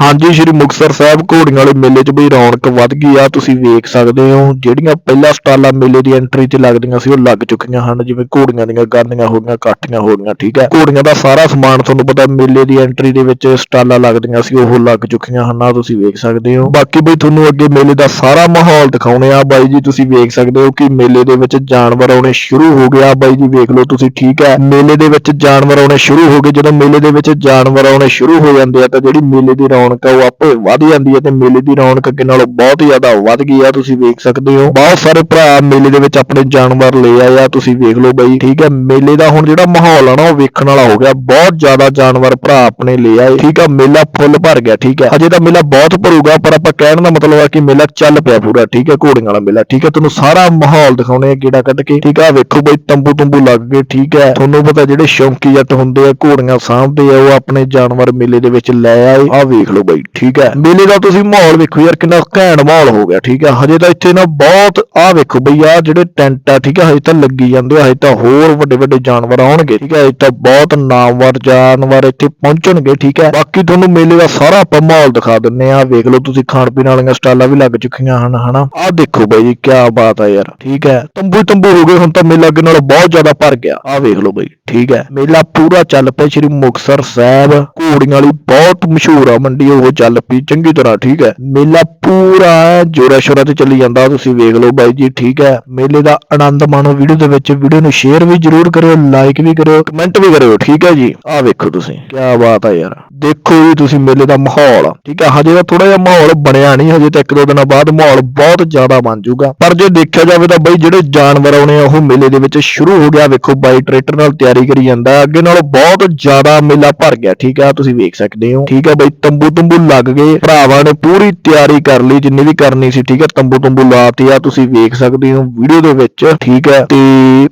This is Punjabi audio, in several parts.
ਹਾਂਜੀ, ਸ਼੍ਰੀ ਮੁਕਤਸਰ ਸਾਹਿਬ ਘੋੜੀਆਂ ਵਾਲੇ ਮੇਲੇ 'ਚ ਬਈ ਰੌਣਕ ਵੱਧ ਗਈ ਆ, ਤੁਸੀਂ ਵੇਖ ਸਕਦੇ ਹੋ, ਜਿਹੜੀਆਂ ਪਹਿਲਾਂ ਸਟਾਲਾਂ ਮੇਲੇ ਦੀ ਐਂਟਰੀ 'ਚ ਲੱਗਦੀਆਂ ਸੀ, ਉਹ ਲੱਗ ਚੁੱਕੀਆਂ ਹਨ, ਜਿਵੇਂ ਘੋੜੀਆਂ ਦੀਆਂ ਗਾਨੀਆਂ ਹੋ ਗਈਆਂ, ਕਾਠੀਆਂ ਹੋ ਗਈਆਂ, ਠੀਕ ਹੈ। ਘੋੜੀਆਂ ਦਾ ਸਾਰਾ ਸਮਾਨ ਤੁਹਾਨੂੰ ਪਤਾ ਮੇਲੇ ਦੀ ਐਂਟਰੀ ਦੇ ਵਿੱਚ ਸਟਾਲਾਂ ਲੱਗਦੀਆਂ ਸੀ, ਉਹ ਲੱਗ ਚੁੱਕੀਆਂ ਹਨ ਆ ਤੁਸੀਂ ਵੇਖ ਸਕਦੇ ਹੋ। ਬਾਕੀ ਬਈ ਤੁਹਾਨੂੰ ਅੱਗੇ ਮੇਲੇ ਦਾ ਸਾਰਾ ਮਾਹੌਲ ਦਿਖਾਉਣੇ ਆ, ਬਾਈ ਜੀ, ਤੁਸੀਂ ਵੇਖ ਸਕਦੇ ਹੋ ਕਿ ਮੇਲੇ ਦੇ ਵਿੱਚ ਜਾਨਵਰ ਆਉਣੇ ਸ਼ੁਰੂ ਹੋ ਗਿਆ ਬਾਈ ਜੀ, ਵੇਖ ਲਓ ਤੁਸੀਂ, ਠੀਕ ਹੈ। ਮੇਲੇ ਦੇ ਵਿੱਚ ਜਾਨਵਰ ਆਉਣੇ ਸ਼ੁਰੂ ਹੋ ਗਏ, ਜਦੋਂ ਮੇਲੇ ਦੇ ਵਿੱਚ ਜਾਨਵਰ ਆਉਣੇ ਸ਼ੁਰੂ ਹੋ ਜਾਂਦੇ ਆ, ਤਾਂ ਜਿਹੜੀ ਮੇਲੇ ਦੀ ਰੌਣਕ ਆ, ਉਹ ਆਪੇ ਵੱਧ ਜਾਂਦੀ ਹੈ ਤੇ ਮੇਲੇ ਦੀ ਰੌਣਕ ਅੱਗੇ ਨਾਲੋਂ ਬਹੁਤ ਜ਼ਿਆਦਾ ਵੱਧ ਗਈ ਆ, ਤੁਸੀਂ ਵੇਖ ਸਕਦੇ ਹੋ। ਬਹੁਤ ਸਾਰੇ ਭਰਾ ਮੇਲੇ ਦੇ ਵਿੱਚ ਆਪਣੇ ਜਾਨਵਰ ਲੈ ਆਏ ਆ, ਤੁਸੀਂ ਵੇਖ ਲਓ ਬਈ, ਠੀਕ ਹੈ ਮੇਲੇ ਦਾ ਹੁਣ ਜਿਹੜਾ ਮਾਹੌਲ ਆ ਨਾ, ਉਹ ਵੇਖਣ ਵਾਲਾ ਹੋ ਗਿਆ। ਬਹੁਤ ਜ਼ਿਆਦਾ ਜਾਨਵਰ ਭਰਾ ਆਪਣੇ ਲੈ ਆਏ, ਠੀਕ ਆ? ਮੇਲਾ ਫੁੱਲ ਭਰ ਗਿਆ, ਠੀਕ ਹੈ ਹਜੇ ਤਾਂ ਮੇਲਾ ਬਹੁਤ ਭਰੂਗਾ, ਪਰ ਆਪਾਂ ਕਹਿਣ ਦਾ ਮਤਲਬ ਆ ਕਿ ਮੇਲਾ ਚੱਲ ਪਿਆ ਪੂਰਾ, ਠੀਕ ਹੈ ਘੋੜੀਆਂ ਵਾਲਾ ਮੇਲਾ, ਠੀਕ ਹੈ ਤੁਹਾਨੂੰ ਸਾਰਾ ਮਾਹੌਲ ਦਿਖਾਉਣੇ ਆ ਗੇੜਾ ਕੱਢ ਕੇ, ਠੀਕ ਆ? ਵੇਖੋ ਬਈ ਤੰਬੂ ਤੰਬੂ ਲੱਗ ਗਏ, ਠੀਕ ਹੈ ਤੁਹਾਨੂੰ ਪਤਾ ਜਿਹੜੇ ਸ਼ੌਂਕੀ ਜੱਟ ਹੁੰਦੇ ਆ, ਘੋੜੀਆਂ ਸਾਂਭਦੇ ਆ, ਉਹ ਆਪਣੇ ਜਾਨਵਰ ਮੇਲੇ ਦੇ ਵਿੱਚ ਲੈ ਆਏ। ਆ ਵੇਖ ਲਓ ਬਈ, ਠੀਕ ਹੈ। ਮੇਲੇ ਦਾ ਤੁਸੀਂ ਮਾਹੌਲ ਵੇਖੋ ਯਾਰ, ਕਿੰਨਾ ਘੈਂਟ ਮਾਹੌਲ ਹੋ ਗਿਆ, ਠੀਕ ਹੈ। ਹਜੇ ਤਾਂ ਇੱਥੇ ਨਾ ਬਹੁਤ ਆ ਵੇਖੋ ਬਈ ਆ ਜਿਹੜੇ ਟੈਂਟ ਆ, ਠੀਕ ਹੈ, ਹਜੇ ਤਾਂ ਲੱਗੀ ਜਾਂਦੇ ਆ, ਹਜੇ ਤਾਂ ਹੋਰ ਵੱਡੇ ਵੱਡੇ ਜਾਨਵਰ ਆਉਣਗੇ, ਠੀਕ ਹੈ। ਹਜੇ ਤਾਂ ਬਹੁਤ ਨਾਮਵਰ ਜਾਨਵਰ ਇੱਥੇ ਪਹੁੰਚਣਗੇ, ਠੀਕ ਹੈ। ਬਾਕੀ ਤੁਹਾਨੂੰ ਮੇਲੇ ਦਾ ਸਾਰਾ ਆਪਾਂ ਮਾਹੌਲ ਦਿਖਾ ਦਿੰਨੇ ਆ। ਵੇਖ ਲਓ ਤੁਸੀਂ, ਖਾਣ ਪੀਣ ਵਾਲੀਆਂ ਸਟਾਲਾਂ ਵੀ ਲੱਗ ਚੁੱਕੀਆਂ ਹਨ, ਹਨਾ। ਆ ਦੇਖੋ ਬਾਈ ਜੀ ਕੀ ਬਾਤ ਆ ਯਾਰ, ਠੀਕ ਹੈ। ਤੰਬੂ ਤੰਬੂ ਹੋ ਗਏ, ਹੁਣ ਤਾਂ ਮੇਲਾ ਅੱਗੇ ਨਾਲੋਂ ਬਹੁਤ ਜ਼ਿਆਦਾ ਭਰ ਗਿਆ। ਆ ਵੇਖ ਲਓ ਬਾਈ, ਠੀਕ ਹੈ। ਮੇਲਾ ਪੂਰਾ ਚੱਲ ਪਿਆ, ਸ਼੍ਰੀ ਮੁਕਤਸਰ ਸਾਹਿਬ, ਘੋੜੀਆਂ ਵਾਲੀ ਬਹੁਤ ਮਸ਼ਹੂਰ ਆ ਮੰਡੀ ਉਹ ਚੱਲ ਪਈ, ਚੰਗੀ ਤਰ੍ਹਾਂ, ਠੀਕ ਹੈ। ਮੇਲਾ ਪੂਰਾ ਜੋਰਾ ਸ਼ੋਰਾ ਤੇ ਚੱਲੀ ਜਾਂਦਾ, ਤੁਸੀਂ ਵੇਖ ਲਓ ਬਾਈ ਜੀ, ਠੀਕ ਹੈ। ਮੇਲੇ ਦਾ ਆਨੰਦ ਮਾਣੋ ਵੀਡੀਓ ਦੇ ਵਿੱਚ ਵੀਡੀਓ ਨੂੰ ਸ਼ੇਅਰ ਵੀ ਜਰੂਰ ਕਰਿਓ ਲਾਈਕ ਵੀ ਕਰਿਓ ਕਮੈਂਟ ਵੀ ਕਰਿਓ, ਠੀਕ ਹੈ ਜੀ। ਆ ਵੇਖੋ ਤੁਸੀਂ ਕੀ ਬਾਤ ਆ ਯਾਰ। ਦੇਖੋ ਜੀ ਤੁਸੀਂ ਮੇਲੇ ਦਾ ਮਾਹੌਲ, ਠੀਕ ਹੈ? ਹਜੇ ਤਾਂ ਥੋੜਾ ਜਿਹਾ ਮਾਹੌਲ ਬਣਿਆ ਨਹੀਂ, ਹਜੇ ਤਾਂ ਇੱਕ ਦੋ ਦਿਨਾਂ ਬਾਅਦ ਮਾਹੌਲ ਬਹੁਤ ਜ਼ਿਆਦਾ ਬਣ ਜਾਊਗਾ। ਪਰ ਜੇ ਦੇਖਿਆ ਜਾਵੇ ਤਾਂ ਬਈ ਜਿਹੜੇ ਜਾਨਵਰ ਆਉਣੇ ਆ, ਉਹ ਮੇਲੇ ਦੇ ਵਿੱਚ ਸ਼ੁਰੂ ਹੋ ਗਿਆ। ਵੇਖੋ, ਬਾਈ ਟਰੈਕਟਰ ਨਾਲ ਤਿਆਰੀ ਕਰੀ ਜਾਂਦਾ ਅੱਗੇ ਨਾਲੋਂ ਬਹੁਤ ਜ਼ਿਆਦਾ ਮੇਲਾ ਭਰ ਗਿਆ, ਠੀਕ ਆ ਤੁਸੀਂ ਵੇਖ ਸਕਦੇ ਹੋ। ਠੀਕ ਆ ਬਈ ਤੰਬੂ ਤੰਬੂ ਲੱਗ ਗਏ। ਭਰਾਵਾਂ ਨੇ ਪੂਰੀ ਤਿਆਰੀ ਕਰ ਲਈ, ਜਿੰਨੀ ਵੀ ਕਰਨੀ ਸੀ, ਠੀਕ ਆ ਤੰਬੂ ਤੰਬੂ ਲਾਤੇ ਆ, ਤੁਸੀਂ ਵੇਖ ਸਕਦੇ ਹੋ ਵੀਡੀਓ ਦੇ ਵਿੱਚ, ਠੀਕ ਹੈ? ਤੇ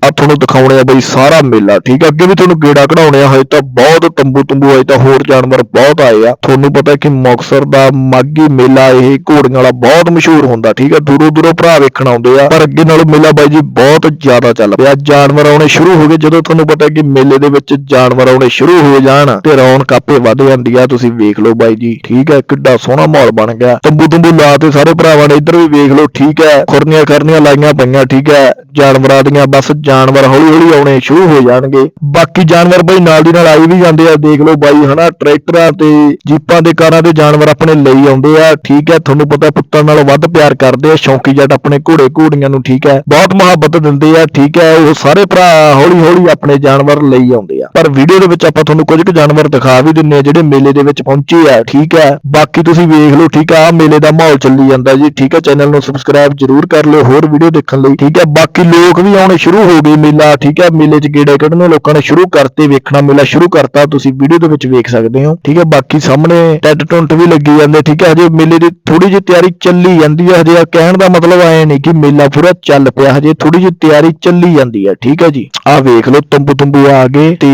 ਆ ਤੁਹਾਨੂੰ ਦਿਖਾਉਣੇ ਆ ਬਈ ਸਾਰਾ ਮੇਲਾ, ਠੀਕ ਆ ਅੱਗੇ ਵੀ ਤੁਹਾਨੂੰ ਗੇੜਾ ਕਢਾਉਣੇ ਆ, ਹਜੇ ਤਾਂ ਬਹੁਤ ਤੰਬੂ ਤੰਬੂ ਹਜੇ ਤਾਂ ਹੋਰ ਜਾਨਵਰ ਬਹੁਤ ਆਏ ਆ। ਤੁਹਾਨੂੰ ਪਤਾ ਕਿ ਮੁਕਤਸਰ ਦਾ ਮਾਗੀ ਮੇਲਾ ਇਹ ਘੋੜੀਆਂ ਵਾਲਾ ਬਹੁਤ ਮਸ਼ਹੂਰ ਹੁੰਦਾ, ਠੀਕ ਆ ਦੂਰੋਂ ਦੂਰੋਂ ਭਰਾ ਵੇਖਣ ਆਉਂਦੇ ਆ, ਪਰ ਅੱਗੇ ਨਾਲੋਂ ਮੇਲਾ ਬਾਈ ਜੀ ਬਹੁਤ ਜ਼ਿਆਦਾ ਚੱਲ ਪਿਆ। ਜਾਨਵਰ ਆਉਣੇ ਸ਼ੁਰੂ ਹੋ ਗਏ। ਜਦੋਂ ਤੁਹਾਨੂੰ ਪਤਾ ਕਿ ਮੇਲੇ ਦੇ ਵਿੱਚ ਜਾਨਵਰ ਆਉਣੇ ਸ਼ੁਰੂ ਹੋ ਜਾਣ ਤੇ ਰੌਣਕ ਆਪੇ ਵੱਧ ਜਾਂਦੀ ਆ, ਤੁਸੀਂ ਵੇਖ ਲਓ ਬਾਈ ਜੀ, ਠੀਕ ਹੈ? ਕਿੱਡਾ ਸੋਹਣਾ ਮਾਹੌਲ ਬਣ ਗਿਆ। ਤੰਬੂ ਤੰਬੂ ਲਾ ਤੇ ਸਾਰੇ ਭਰਾਵਾਂ ਨੇ ਇੱਧਰ ਵੀ ਵੇਖ ਲਓ, ਠੀਕ ਹੈ? ਖੁਰਨੀਆਂ ਕਰਨੀਆਂ ਲਾਈਆਂ ਪਈਆਂ, ਠੀਕ ਹੈ? ਜਾਨਵਰਾਂ ਦੀਆਂ ਬਸ ਜਾਨਵਰ ਹੌਲੀ ਹੌਲੀ ਆਉਣੇ ਸ਼ੁਰੂ ਹੋ ਜਾਣਗੇ। ਬਾਕੀ ਜਾਨਵਰ ਬਈ ਨਾਲ ਦੀ ਨਾਲ ਆਈ ਵੀ ਜਾਂਦੇ ਆ, ਦੇਖ ਲਓ ਬਾਈ, ਹਨਾ, ਟਰੈਕਟਰਾਂ ਤੇ ਜੀਪਾਂ ਦੇ ਕਾਰਾਂ ਦੇ ਜਾਨਵਰ ਆਪਣੇ ਲਈ ਆਉਂਦੇ ਆ, ਠੀਕ ਹੈ ਤੁਹਾਨੂੰ ਪਤਾ ਪੁੱਤਾਂ ਨਾਲੋਂ ਵੱਧ ਪਿਆਰ ਕਰਦੇ ਆ, ਸ਼ੌਂਕੀ ਜੱਟ ਆਪਣੇ ਘੋੜੇ ਘੋੜੀਆਂ ਨੂੰ, ਠੀਕ ਹੈ ਬਹੁਤ ਮੁਹੱਬਤ ਦਿੰਦੇ ਆ, ਠੀਕ ਹੈ ਉਹ ਸਾਰੇ ਭਰਾ ਹੌਲੀ ਹੌਲੀ ਆਪਣੇ ਜਾਨਵਰ ਲਈ ਆਉਂਦੇ ਆ। ਪਰ ਵੀਡੀਓ ਦੇ ਵਿੱਚ ਆਪਾਂ ਤੁਹਾਨੂੰ ਕੁਝ ਕੁ ਜਾਨਵਰ ਦਿਖਾ ਵੀ ਦਿੰਨੇ ਆ, ਜਿਹੜੇ ਮੇਲੇ ਦੇ ਵਿੱਚ ਪਹੁੰਚੇ ਆ, ਠੀਕ ਹੈ ਬਾਕੀ ਤੁਸੀਂ ਵੇਖ ਲਓ, ਠੀਕ ਆ, ਆਹ ਮੇਲੇ ਦਾ ਮਾਹੌਲ ਚੱਲੀ ਜਾਂਦਾ ਜੀ, ਠੀਕ ਹੈ ਚੈਨਲ ਨੂੰ ਸਬਸਕ੍ਰਾਈਬ ਜਰੂਰ ਕਰ ਲਿਓ, ਹੋਰ ਵੀਡੀਓ ਦੇਖਣ ਲਈ, ਠੀਕ ਹੈ ਬਾਕੀ ਲੋਕ ਵੀ ਆਉਣੇ ਸ਼ੁਰੂ ਹੋ ਗਏ ਮੇਲਾ, ਠੀਕ ਹੈ, ਮੇਲੇ 'ਚ ਗੇੜੇ ਕੱਢਣੇ, ਲੋਕਾਂ ਨੇ ਸ਼ੁਰੂ ਕਰਤੇ, ਵੇਖਣਾ ਮੇਲਾ ਸ਼ੁਰੂ ਕਰਤਾ, ਤੁਸੀਂ ਵੀਡੀਓ ਦੇ ਵਿੱਚ ਵੇਖ ਸਕਦੇ ਹੋ, ਠੀਕ ਹੈ, ਬਾਕੀ ਸਾਹਮਣੇ ਟੈਟ ਟੁੰਟ ਵੀ ਲੱਗੀ ਜਾਂਦੇ, ਠੀਕ ਹੈ, ਹਜੇ ਮੇਲੇ ਦੀ ਥੋੜੀ ਜਿਹੀ ਤਿਆਰੀ ਚੱਲੀ ਜਾਂਦੀ ਹੈ, ਹਜੇ ਕਹਿਣ ਦਾ ਮਤਲਬ ਐ ਨਹੀਂ ਕਿ ਮੇਲਾ ਪੂਰਾ ਚੱਲ ਪਿਆ, ਹਜੇ ਥੋੜੀ ਜਿਹੀ ਤਿਆਰੀ ਚੱਲੀ ਜਾਂਦੀ ਹੈ, ਠੀਕ ਹੈ ਜੀ। ਆਹ ਵੇਖ ਲਓ, ਤੰਬੂ ਤੰਬੂ ਆ ਗਏ ਤੇ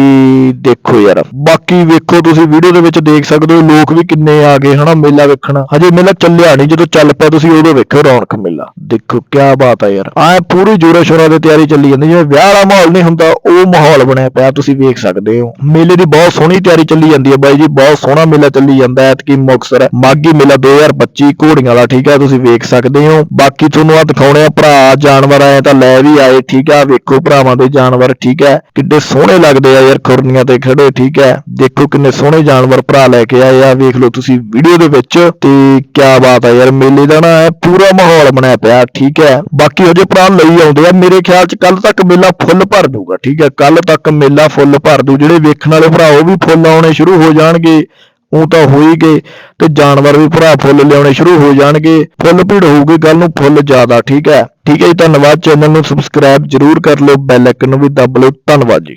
ਦੇਖੋ ਯਾਰ, ਬਾਕੀ ਵੇਖੋ ਤੁਸੀਂ ਵੀਡੀਓ ਦੇ ਵਿੱਚ ਦੇਖ ਸਕਦੇ ਹੋ, ਲੋਕ ਵੀ ਕਿੰਨੇ ਆ ਗਏ, ਹਨਾ, ਮੇਲਾ ਵੇਖਣਾ। ਹਜੇ ਮੇਲਾ ਚੱਲਿਆ ਨਹੀਂ, ਜਦੋਂ ਚੱਲ ਪਿਆ ਤੁਸੀਂ ਉਦੋਂ ਵੇਖੋ ਰੌਣਕ ਮੇਲਾ। ਦੇਖੋ ਕੀ ਬਾਤ ਆ ਯਾਰ ਐ ਪੂਰੀ ਜ਼ੋਰ ਸ਼ੋਰਾਂ ਦੀ ਤਿਆਰੀ ਚੱਲੀ ਜਾਂਦੀ, ਜਿਵੇਂ ਵਿਆਹ ਵਾਲਾ ਮਾਹੌਲ ਨਹੀਂ ਹੁੰਦਾ, ਉਹ ਮਾਹੌਲ ਬਣਿਆ ਪਿਆ, ਤੁਸੀਂ ਵੇਖ ਸਕਦੇ ਹੋ। ਮੇਲੇ ਦੀ ਬਹੁਤ ਸੋਹਣੀ ਤਿਆਰੀ ਚੱਲੀ ਜਾਂਦੀ ਹੈ ਬਾਈ ਜੀ, ਬਹੁਤ ਸੋਹਣਾ ਮੇਲਾ ਚੱਲੀ ਜਾਂਦਾ ਹੈ, ਐਤਕੀ ਮੁਕਤਸਰ ਮਾਗੀ ਮੇਲਾ 2025 ਘੋੜੀਆਂ ਵਾਲਾ, ਠੀਕ ਹੈ, ਤੁਸੀਂ ਵੇਖ ਸਕਦੇ ਹੋ। ਬਾਕੀ ਤੁਹਾਨੂੰ ਆ ਦਿਖਾਉਣੇ ਆ, ਭਰਾ ਜਾਨਵਰ ਆਏ ਤਾਂ ਲੈ ਵੀ ਆਏ, ਠੀਕ ਹੈ, ਵੇਖੋ ਭਰਾਵਾਂ ਦੇ ਜਾਨਵਰ, ਠੀਕ ਹੈ, ਕਿੱਡੇ ਸੋਹਣੇ ਲੱਗਦੇ ਆ ਯਾਰ ਖੁਰਨੀਆਂ ਤੇ ਖੜੇ, ਠੀਕ ਹੈ, ਦੇਖੋ ਕਿੰਨੇ ਸੋਹਣੇ ਜਾਨਵਰ ਭਰਾ ਲੈ ਕੇ ਆਏ ਆ, ਵੇਖ ਲਓ ਤੁਸੀਂ ਵੀਡੀਓ ਦੇ ਵਿੱਚ, ਤੇ ਕੀ ਬਾਤ ਆ ਯਾਰ, ਮੇਲੇ ਦਾ ਨਾ ਪੂਰਾ ਮਾਹੌਲ ਬਣਿਆ ਪਿਆ, ਠੀਕ ਹੈ, ਬਾਕੀ ਹਜੇ ਭਰਾ ਲਈ ਆਉਂਦੇ ਆ ਮੇਰੇ ਖਿਆਲ ਚ ਕੱਲ ਤੱਕ ਮੇਲਾ ਫੁੱਲ ਭਰ ਜਾਊਗਾ, ਠੀਕ ਹੈ? ਕੱਲ ਤੱਕ ਮੇਲਾ ਫੁੱਲ ਭਰ ਦੂ ਜਿਹੜੇ ਵੇਖਣ ਵਾਲੇ ਭਰਾ ਉਹ ਵੀ ਫੁੱਲ ਆਉਣੇ ਸ਼ੁਰੂ ਹੋ ਜਾਣਗੇ ਉਹ ਤਾਂ ਹੋਈ ਗਏ, ਤੇ ਜਾਨਵਰ ਵੀ ਭਰਾ ਫੁੱਲ ਲਿਆਉਣੇ ਸ਼ੁਰੂ ਹੋ ਜਾਣਗੇ, ਫੁੱਲ ਭੀੜ ਹੋਊਗੀ ਕੱਲ ਨੂੰ ਫੁੱਲ ਜ਼ਿਆਦਾ, ਠੀਕ ਹੈ? ਠੀਕ ਹੈ ਜੀ, ਧੰਨਵਾਦ, ਚੈਨਲ ਨੂੰ ਸਬਸਕ੍ਰਾਈਬ ਜਰੂਰ ਕਰ ਲਿਓ ਬੈਲ ਆਈਕਨ ਨੂੰ ਵੀ ਦੱਬ ਲਿਓ, ਧੰਨਵਾਦ ਜੀ।